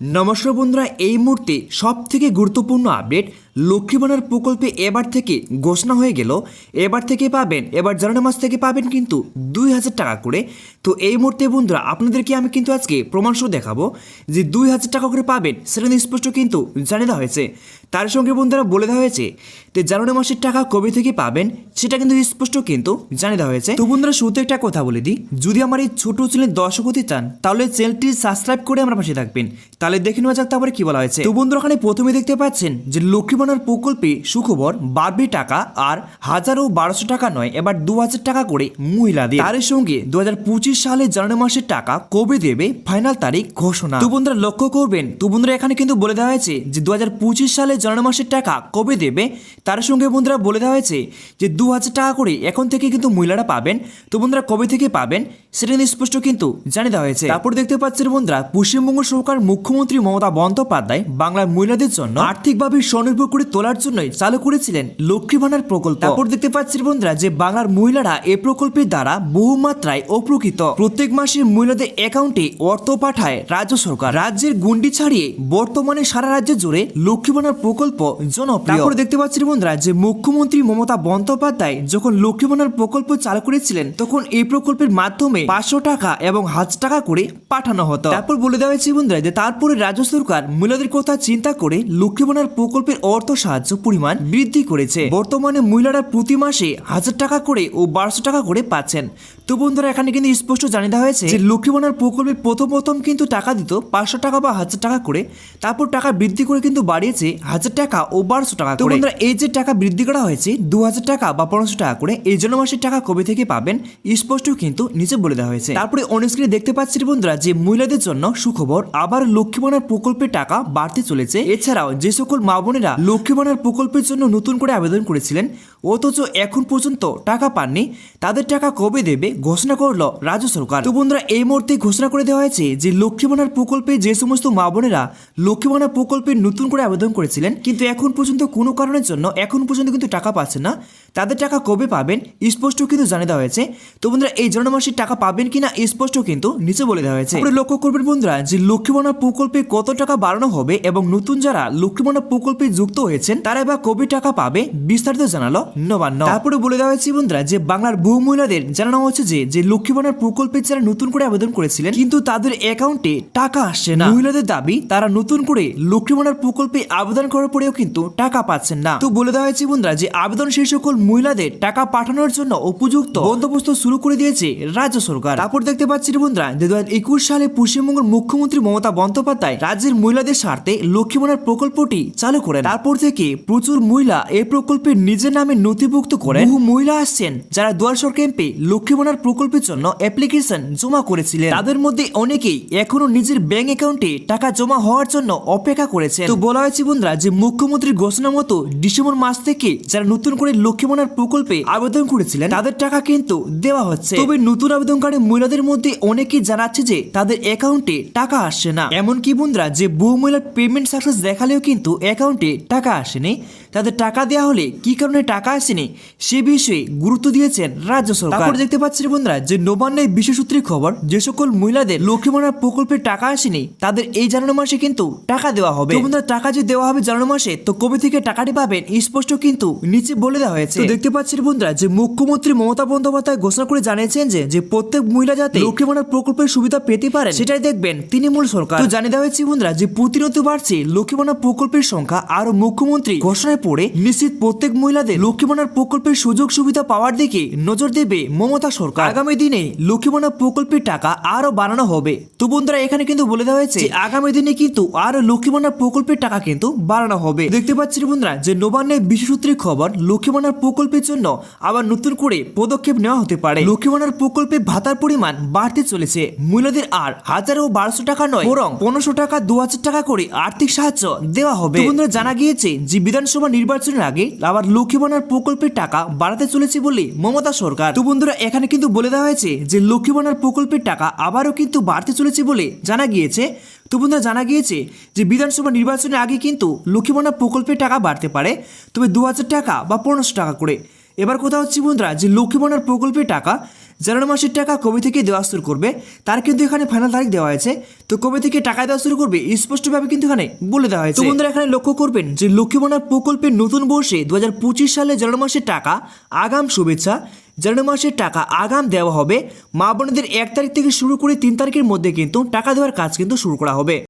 নমস্কার বন্ধুরা এই মুহূর্তে সবথেকে গুরুত্বপূর্ণ আপডেট লক্ষ্মী ভাণ্ডার প্রকল্পে এবার থেকে ঘোষণা হয়ে গেল। এবার থেকে পাবেন, এবার জানুয়ারি মাস থেকে পাবেন কিন্তু দুই হাজার টাকা করে। তো এই মুহূর্তে বন্ধুরা, আপনাদেরকে আমি কিন্তু আজকে প্রমাণসহ দেখাবো যে দুই হাজার টাকা করে পাবেন সেটা স্পষ্ট কিন্তু জানিয়ে দেওয়া হয়েছে। তার সঙ্গে বন্ধুরা বলে দেওয়া হয়েছে যে জানুয়ারি মাসের টাকা কবে থেকে পাবেন সেটা কিন্তু স্পষ্ট কিন্তু জানিয়ে দেওয়া হয়েছে। তো বন্ধুরা, শুরুতে একটা কথা বলে দিই, যদি আমার এই ছোট চ্যানেল দর্শক হতে চান, তাহলে চ্যানেলটি সাবস্ক্রাইব করে আমার পাশে থাকবেন। তাহলে দেখে নেওয়া যাক তারপরে কি বলা হয়েছে। তো বন্ধুরা, ওখানে প্রথমে দেখতে পাচ্ছেন যে লক্ষ্মী ভাণ্ডার প্রকল্পে সুখবর, বাড়বে টাকা আর হাজার ও বারোশো টাকা নয়, এবার দু হাজার টাকা করে মহিলাদের তার সঙ্গে দু হাজার পঁচিশ সালে জানুয়ারি মাসের টাকা কবে দেবে ফাইনাল তারিখ ঘোষণা। তো বন্ধুরা, লক্ষ্য করবেন, তো বন্ধুরা এখানে কিন্তু বলে দেওয়া হয়েছে যে দু হাজার পঁচিশ সালে জানুয়ারি মাসের টাকা কবে দেবে। তার সঙ্গে বন্ধুরা বলে দেওয়া হয়েছে যে দু হাজার টাকা করে এখন থেকে কিন্তু মহিলারা পাবেন। তো বন্ধুরা, কবে থেকে পাবেন সেটা কিন্তু স্পষ্ট কিন্তু জানিয়ে দেওয়া হয়েছে। তারপর দেখতে পাচ্ছেন বন্ধুরা, পশ্চিমবঙ্গ সরকার মুখ্যমন্ত্রী মমতা বন্দ্যোপাধ্যায় বাংলার মহিলাদের জন্য আর্থিকভাবে স্বনির্ভর করে তোলার জন্যই চালু করেছিলেন লক্ষ্মী ভাণ্ডার প্রকল্প। তারপর দেখতে পাচ্ছি বন্ধুরা যে বাংলার মহিলারা এই প্রকল্পের দ্বারা বহুমাত্রায় উপকৃত প্রত্যেক মাসে মহিলাদের অ্যাকাউন্টে অর্থ পাঠায় রাজ্য সরকার। রাজ্যের গুন্ডি ছাড়িয়ে বর্তমানে সারা রাজ্য জুড়ে লক্ষ্মী ভাণ্ডার প্রকল্প জনপ্রিয়। তারপর দেখতে পাচ্ছি বন্ধুরা যে মুখ্যমন্ত্রী মমতা বন্দ্যোপাধ্যায় যখন লক্ষ্মী ভাণ্ডার প্রকল্প চালু করেছিলেন, তখন এই প্রকল্পের মাধ্যমে পাঁচশো টাকা এবং হাজার টাকা করে পাঠানো হতো। তারপর বলে দেওয়া হয়েছে বন্ধুরা যে তারপরে রাজ্য সরকার মহিলাদের কথা চিন্তা করে লক্ষ্মী ভাণ্ডার প্রকল্পের অর্থ সাহায্য পরিমাণ বৃদ্ধি করেছে। বর্তমানে মহিলারা প্রতি মাসে হাজার টাকা করে ও বারোশো টাকা করে পাচ্ছেন। তো বন্ধুরা এখানে কিন্তু স্পষ্ট জানিয়ে দেওয়া হয়েছে যে লক্ষ্মী ভাণ্ডার প্রকল্পে প্রথম প্রথম কিন্তু টাকা দিত পাঁচশো টাকা বা হাজার টাকা করে। তারপর টাকা বৃদ্ধি করে কিন্তু বাড়িয়েছে হাজার টাকা ও বারোশো টাকা তো বন্ধুরা এই যে টাকা বৃদ্ধি করা হয়েছে দু হাজার টাকা বা পনেরোশো টাকা করে এই জন্য মাসের টাকা কবে থেকে পাবেন স্পষ্ট কিন্তু নিচে বলে দেওয়া হয়েছে। তারপরে অনেক স্ক্রিনে দেখতে পাচ্ছি বন্ধুরা যে মহিলাদের জন্য সুখবর আবার লক্ষ্মী ভাণ্ডার প্রকল্পের টাকা বাড়তে চলেছে। এছাড়াও যে সকল মা বোনেরা লক্ষ্মী প্রকল্পের জন্য নতুন করে আবেদন করেছিলেন অথচ এখন পর্যন্ত টাকা পাননি। তাদের টাকা কবে দেবে ঘোষণা করল রাজ্য সরকার। তো বন্ধুরা, এই মুহূর্তে ঘোষণা করে দেওয়া হয়েছে যে লক্ষ্মী ভাণ্ডার প্রকল্পে যে সমস্ত মা বোনেরা লক্ষ্মী ভাণ্ডার প্রকল্পে নতুন করে আবেদন করেছিলেন, কিন্তু এখন পর্যন্ত কোনো কারণের জন্য, এখন পর্যন্ত কিন্তু টাকা পাচ্ছেন না। তাদের টাকা কবে পাবেন, স্পষ্ট কিন্তু জানিয়ে দেওয়া হয়েছে। তো বন্ধুরা, এই জানুয়ারি মাসে টাকা পাবেন কিনা স্পষ্ট কিন্তু নিচে বলে দেওয়া হয়েছে। লক্ষ্য করবেন বন্ধুরা, যে লক্ষ্মী ভাণ্ডার প্রকল্পে কত টাকা বাড়ানো হবে এবং নতুন যারা লক্ষ্মী ভাণ্ডার প্রকল্পে যুক্ত হয়েছেন, তারা এবার কবে টাকা পাবে বিস্তারিত জানালো তারপরে বলে দেওয়া হয়েছে বন্ধুরা যে বাংলার বহু মহিলাদের জানানো হচ্ছে যে যে লক্ষ্মী ভাণ্ডার প্রকল্পে যারা নতুন করে আবেদন করেছিলেন, কিন্তু তাদের অ্যাকাউন্টে টাকা আসছে না। মহিলাদের দাবি, তারা নতুন করে লক্ষ্মী প্রকল্পে আবেদন করার পরেও কিন্তু টাকা পাচ্ছেন না। তো বলে দেওয়া হয়েছে বন্ধুরা যে, আবেদন সেই সকল মহিলাদের টাকা পাঠানোর জন্য উপযুক্ত বন্দোবস্ত শুরু করে দিয়েছে রাজ্য সরকার। তারপর দেখতে পাচ্ছি বন্ধুরা দু একুশ সালে পশ্চিমবঙ্গের মুখ্যমন্ত্রী মমতা বন্দ্যোপাধ্যায় রাজ্যের মহিলাদের স্বার্থে লক্ষ্মী প্রকল্পটি চালু করেন। তারপর থেকে প্রচুর মহিলা এই প্রকল্পে নিজের নামে নথিভুক্ত করে বহু মহিলা আসছেন যারা দুয়ারসর ক্যাম্পে লক্ষ্মী ভাণ্ডার প্রকল্পের জন্য অ্যাপ্লিকেশন জমা করেছিলেন। তাদের মধ্যে অনেকেই এখনও নিজের ব্যাংক অ্যাকাউন্টে টাকা জমা হওয়ার জন্য অপেক্ষা করেছেন। তো বলা হয়েছে বন্ধুরা যে মুখ্যমন্ত্রীর ঘোষণা মতো ডিসেম্বর মাস থেকে যারা নতুন করে লক্ষ্মী ভাণ্ডার প্রকল্পে আবেদন করেছিলেন তাদের টাকা কিন্তু দেওয়া হচ্ছে। তবে নতুন আবেদনকারী মহিলাদের মধ্যে অনেকেই জানাচ্ছে যে তাদের অ্যাকাউন্টে টাকা আসছে না। এমনকি বন্ধুরা যে বহু মহিলার পেমেন্ট সাকসেস দেখালেও কিন্তু অ্যাকাউন্টে টাকা আসেনি। তাদের টাকা দেওয়া হলে কি কারণে টাকা আসেনি সে বিষয়ে গুরুত্ব দিয়েছেন রাজ্য সরকার। তারপর দেখতে পাচ্ছেন বন্ধুরা যে নবান্নের বিশেষ সূত্রে খবর যে সকল মহিলাদের লক্ষ্মী ভাণ্ডার প্রকল্পে টাকা আসেনি তাদের এই জানুয়ারি মাসে কিন্তু টাকা দেওয়া হবে। বন্ধুরা টাকা যে দেওয়া হবে জানুয়ারি মাসে তো কবে থেকে টাকাটি পাবেন স্পষ্ট কিন্তু নিচে বলে দেওয়া হয়েছে। দেখতে পাচ্ছেন বন্ধুরা যে মুখ্যমন্ত্রী মমতা বন্দ্যোপাধ্যায় ঘোষণা করে জানিয়েছেন যে যে প্রত্যেক মহিলা যাতে লক্ষ্মী ভাণ্ডার প্রকল্পের সুবিধা পেতে পারে সেটাই দেখবেন তৃণমূল সরকার। তো জানিয়ে দেওয়া হয়েছে বন্ধুরা যে প্রতিনিয়ত বাড়ছে লক্ষ্মী ভাণ্ডার প্রকল্পের সংখ্যা আরও মুখ্যমন্ত্রী ঘোষণায় পড়ে নিশ্চিত প্রত্যেক মহিলাদের লক্ষ্মী ভাণ্ডার প্রকল্পের সুযোগ সুবিধা পাওয়ার দিকে নজর দেবে মমতা সরকার। আগামী দিনে লক্ষ্মী ভাণ্ডার প্রকল্পের টাকা আরও বাড়ানো হবে। তো বন্ধুরা, এখানে কিন্তু বলে দেওয়া হয়েছে আগামী দিনে কিন্তু আরও লক্ষ্মী ভাণ্ডার প্রকল্পের টাকা কিন্তু বাড়ানো হবে। দেখতে পাচ্ছি বন্ধুরা, যে নবান্নের বিশেষ সূত্রের খবর লক্ষ্মী ভাণ্ডার প্রকল্পের জন্য আবার নতুন করে পদক্ষেপ নেওয়া হতে পারে। লক্ষ্মী ভাণ্ডার প্রকল্পে ভাতার পরিমাণ বাড়তে চলেছে। মহিলাদের আর হাজার ও বারোশো টাকা নয়, বরং পনেরোশো টাকা দু হাজার টাকা করে আর্থিক সাহায্য দেওয়া হবে। বন্ধুরা, জানা গিয়েছে যে, বিধানসভা নির্বাচনের আগে আবার লক্ষ্মী ভাণ্ডার প্রকল্পের টাকা বাড়াতে চলেছে বলে মমতা সরকার। তো বন্ধুরা, এখানে কিন্তু বলে দেওয়া হয়েছে যে লক্ষ্মী প্রকল্পের টাকা আবারও কিন্তু বাড়তে চলেছে বলে জানা গিয়েছে। তো বন্ধুরা, জানা গিয়েছে যে, বিধানসভা নির্বাচনের আগে কিন্তু লক্ষ্মী প্রকল্পের টাকা বাড়তে পারে। তবে দু হাজার টাকা বা পনেরোশো টাকা করে। এবার কথা হচ্ছে বন্ধুরা, যে লক্ষ্মী প্রকল্পের টাকা জানুয়ারি মাসের টাকা কবে থেকে দেওয়া শুরু করবে, তার কিন্তু এখানে ফাইনাল তারিখ দেওয়া হয়েছে। তো কবে থেকে টাকা দেওয়া শুরু করবে স্পষ্টভাবে কিন্তু এখানে বলে দেওয়া হয়েছে। বন্ধুরা, এখানে লক্ষ্য করবেন যে লক্ষ্মী প্রকল্পের নতুন বর্ষে দু হাজার পঁচিশ সালে জানুয়ারি মাসের টাকা আগাম শুভেচ্ছা। জানুয়ারি মাসের টাকা আগাম দেওয়া হবে। মা বোনদের এক তারিখ থেকে শুরু করে তিন তারিখের মধ্যে কিন্তু টাকা দেওয়ার কাজ কিন্তু শুরু করা হবে।